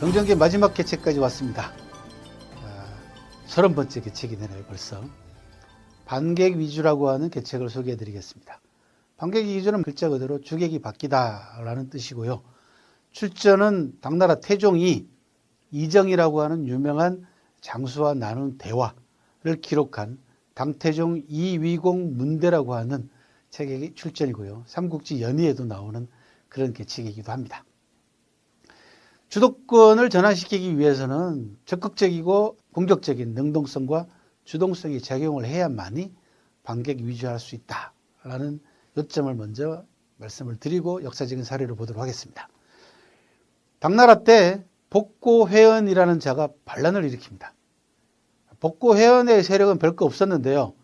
비정규 마지막 개최까지 왔습니다. 아, 서른 번째 개최이 되네요, 벌써. 반객 위주라고 하는 개책을 소개해 드리겠습니다. 반객 위주는 글자 그대로 주객이 바뀌다 라는 뜻이고요. 출전은 당나라 태종이 이정이라고 하는 유명한 장수와 나눈 대화를 기록한 당태종 이위공 문대라고 하는 책의 출전이고요. 삼국지 연의에도 나오는 그런 개책이기도 합니다. 주도권을 전환시키기 위해서는 적극적이고 공격적인 능동성과 주동성이 작용을 해야만이 반객 위주할 수 있다라는 요점을 먼저 말씀을 드리고 역사적인 사례를 보도록 하겠습니다. 당나라 때 복고회원이라는 자가 반란을 일으킵니다. 복고회원의 세력은 별거 없었는데요.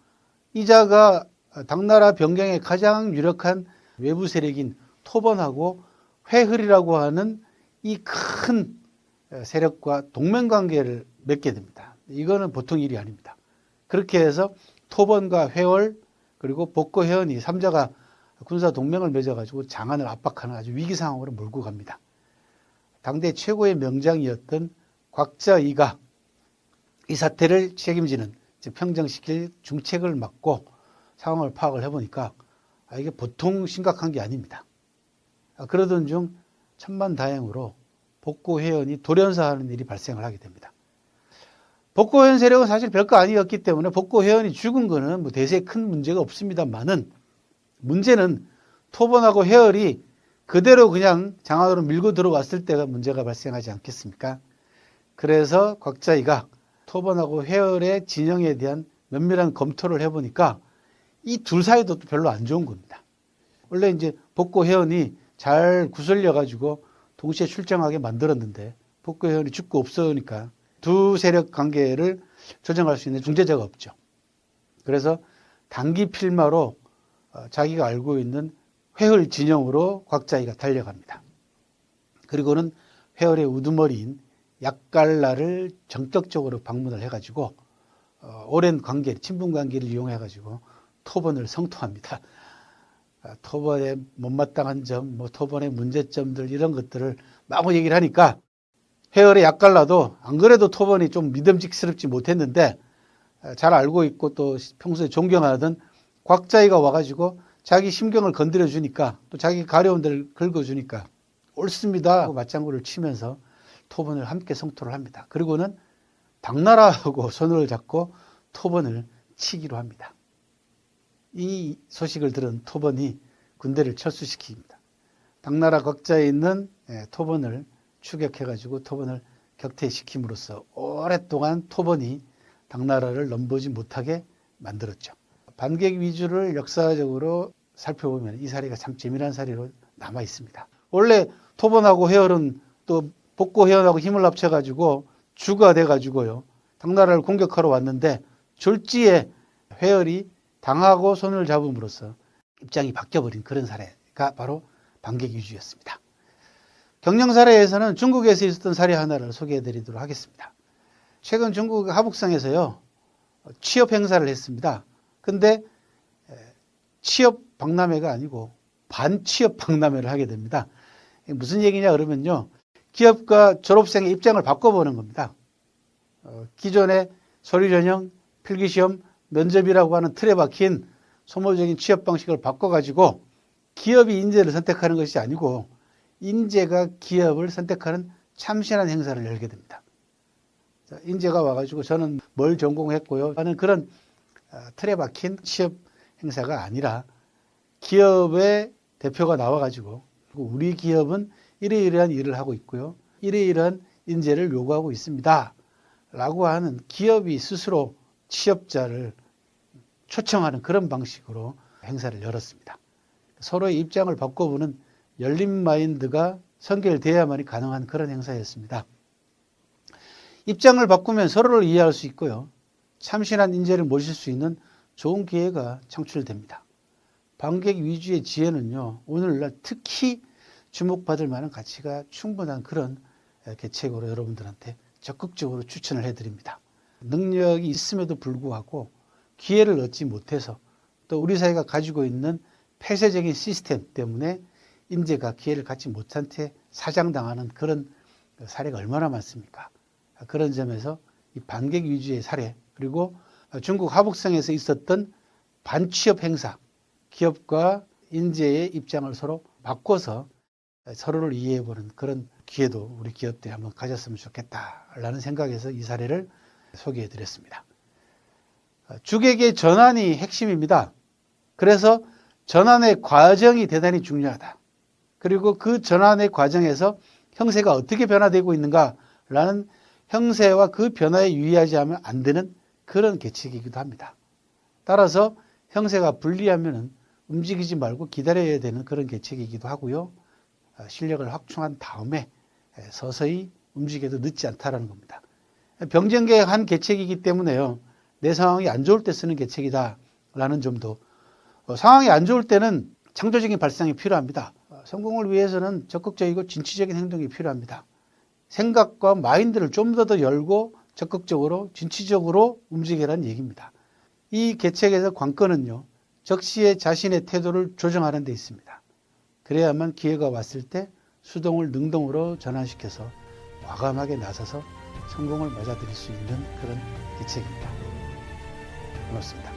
이 자가 당나라 변경의 가장 유력한 외부 세력인 토번하고 회흐리라고 하는 이 큰 세력과 동맹 관계를 맺게 됩니다. 이거는 보통 일이 아닙니다. 그렇게 해서 토번과 회월 그리고 복고 회원이 3자가 군사 동맹을 맺어가지고 장안을 압박하는 아주 위기 상황으로 몰고 갑니다. 당대 최고의 명장이었던 곽자이가 이 사태를 책임지는 즉 평정시킬 중책을 맡고 상황을 파악을 해보니까 아, 이게 보통 심각한 게 아닙니다. 아, 그러던 중 천만 다행으로 복고 회원이 돌연사하는 일이 발생을 하게 됩니다. 복고 회원 세력은 사실 별거 아니었기 때문에 복고 회원이 죽은 거는 뭐 대세 큰 문제가 없습니다만은 문제는 토번하고 회열이 그대로 그냥 장안으로 밀고 들어왔을 때가 문제가 발생하지 않겠습니까? 그래서 곽자이가 토번하고 회열의 진영에 대한 면밀한 검토를 해보니까 이 둘 사이도 또 별로 안 좋은 겁니다. 원래 이제 복고 회원이 잘 구슬려 가지고 동시에 출정하게 만들었는데 복고 회원이 죽고 없으니까 두 세력 관계를 조정할 수 있는 중재자가 없죠. 그래서 단기 필마로 어, 자기가 알고 있는 회월 진영으로 곽자이가 달려갑니다. 그리고는 회월의 우두머리인 약갈라를 전격적으로 방문을 해가지고 어, 오랜 관계, 친분 관계를 이용해가지고 토번을 성토합니다. 아, 토번의 못마땅한 점, 뭐 토번의 문제점들 이런 것들을 마구 얘기를 하니까 회월의 약갈라도 안 그래도 토번이 좀 믿음직스럽지 못했는데 아, 잘 알고 있고 또 평소에 존경하던 곽자이가 와가지고 자기 심경을 건드려 주니까 또 자기 가려운 데를 긁어 주니까 옳습니다 하고 맞장구를 치면서 토번을 함께 성토를 합니다. 그리고는 당나라하고 손을 잡고 토번을 치기로 합니다. 이 소식을 들은 토번이 군대를 철수시킵니다. 당나라 곽자에 있는 예, 토번을 추격해가지고 토번을 격퇴시킴으로써 오랫동안 토번이 당나라를 넘보지 못하게 만들었죠. 반객 위주를 역사적으로 살펴보면 이 사례가 참 재미난 사례로 남아 있습니다. 원래 토번하고 회열은 또 복고 회원하고 힘을 합쳐가지고 주가 돼가지고요. 당나라를 공격하러 왔는데 졸지에 회열이 당하고 손을 잡음으로써 입장이 바뀌어버린 그런 사례가 바로 반객 위주였습니다. 경영 사례에서는 중국에서 있었던 사례 하나를 소개해 드리도록 하겠습니다. 최근 중국 하북성에서요, 취업 행사를 했습니다. 근데 취업 박람회가 아니고 반취업 박람회를 하게 됩니다. 무슨 얘기냐 그러면요. 기업과 졸업생의 입장을 바꿔보는 겁니다. 어, 기존의 서류 전형, 필기 시험, 면접이라고 하는 틀에 박힌 소모적인 취업 방식을 바꿔가지고 기업이 인재를 선택하는 것이 아니고 인재가 기업을 선택하는 참신한 행사를 열게 됩니다. 자, 인재가 와가지고 저는 뭘 전공했고요 하는 그런 아, 틀에 박힌 취업 행사가 아니라 기업의 대표가 나와가지고 우리 기업은 이러이러한 일을 하고 있고요. 이러이러한 인재를 요구하고 있습니다. 라고 하는 기업이 스스로 취업자를 초청하는 그런 방식으로 행사를 열었습니다. 서로의 입장을 바꿔보는 열린 마인드가 선결돼야만이 가능한 그런 행사였습니다. 입장을 바꾸면 서로를 이해할 수 있고요. 참신한 인재를 모실 수 있는 좋은 기회가 창출됩니다. 방객 위주의 지혜는요, 오늘날 특히 주목받을 만한 가치가 충분한 그런 개책으로 여러분들한테 적극적으로 추천을 해드립니다. 능력이 있음에도 불구하고 기회를 얻지 못해서 또 우리 사회가 가지고 있는 폐쇄적인 시스템 때문에 인재가 기회를 갖지 못한 채 사장당하는 그런 그 사례가 얼마나 많습니까? 그런 점에서 이 반객 위주의 사례 그리고 중국 하북성에서 있었던 반취업 행사 기업과 인재의 입장을 서로 바꿔서 서로를 이해해보는 그런 기회도 우리 기업들이 한번 가졌으면 좋겠다라는 생각에서 이 사례를 소개해 드렸습니다. 주객의 전환이 핵심입니다. 그래서 전환의 과정이 대단히 중요하다. 그리고 그 전환의 과정에서 형세가 어떻게 변화되고 있는가라는 형세와 그 변화에 유의하지 하면 안 되는 그런 계책이기도 합니다. 따라서 형세가 불리하면 움직이지 말고 기다려야 되는 그런 계책이기도 하고요. 실력을 확충한 다음에 서서히 움직여도 늦지 않다라는 겁니다. 병정계의 한 계책이기 때문에요. 내 상황이 안 좋을 때 쓰는 계책이다라는 점도 어, 상황이 안 좋을 때는 창조적인 발상이 필요합니다. 어, 성공을 위해서는 적극적이고 진취적인 행동이 필요합니다. 생각과 마인드를 좀 더 더 열고 적극적으로 진취적으로 움직이라는 얘기입니다. 이 계책에서 관건은요. 적시에 자신의 태도를 조정하는 데 있습니다. 그래야만 기회가 왔을 때 수동을 능동으로 전환시켜서 과감하게 나서서 성공을 맞아들일 수 있는 그런 계책입니다. 고맙습니다.